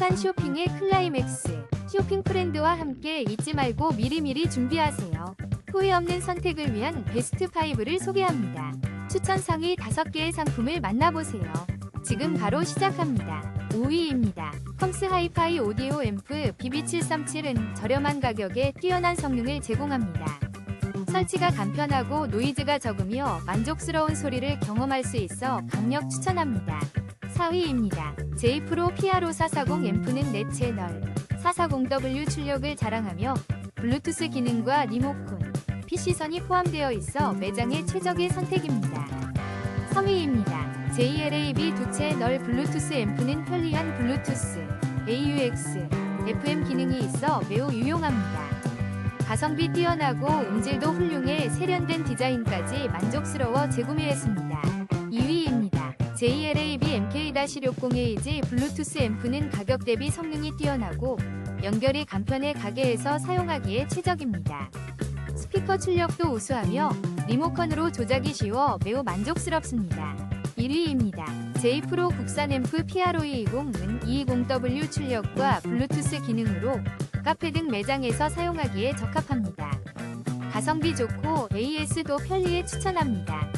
행복한 쇼핑의 클라이맥스. 쇼핑 프렌드와 함께 잊지 말고 미리미리 준비하세요. 후회 없는 선택을 위한 베스트 5를 소개합니다. 추천 상위 5개의 상품을 만나보세요. 지금 바로 시작합니다. 5위입니다. 컴스 하이파이 오디오 앰프 BB737은 저렴한 가격에 뛰어난 성능을 제공합니다. 설치가 간편하고 노이즈가 적으며 만족스러운 소리를 경험할 수 있어 강력 추천합니다. 4위입니다. J-Pro PR5440 앰프는 4채널 440W 출력을 자랑하며 블루투스 기능과 리모컨, PC선이 포함되어 있어 매장의 최적의 선택입니다. 3위입니다. JLAB 두 채널 블루투스 앰프는 편리한 블루투스, AUX, FM 기능이 있어 매우 유용합니다. 가성비 뛰어나고 음질도 훌륭해 세련된 디자인까지 만족스러워 재구매했습니다. 2위입니다. JLAB MK-601G 블루투스 앰프는 가격 대비 성능이 뛰어나고 연결이 간편해 가게에서 사용하기에 최적입니다. 스피커 출력도 우수하며 리모컨으로 조작이 쉬워 매우 만족스럽습니다. 1위입니다. J-Pro 국산 앰프 PRO220은 220W 출력과 블루투스 기능으로 카페 등 매장에서 사용하기에 적합합니다. 가성비 좋고 AS도 편리해 추천합니다.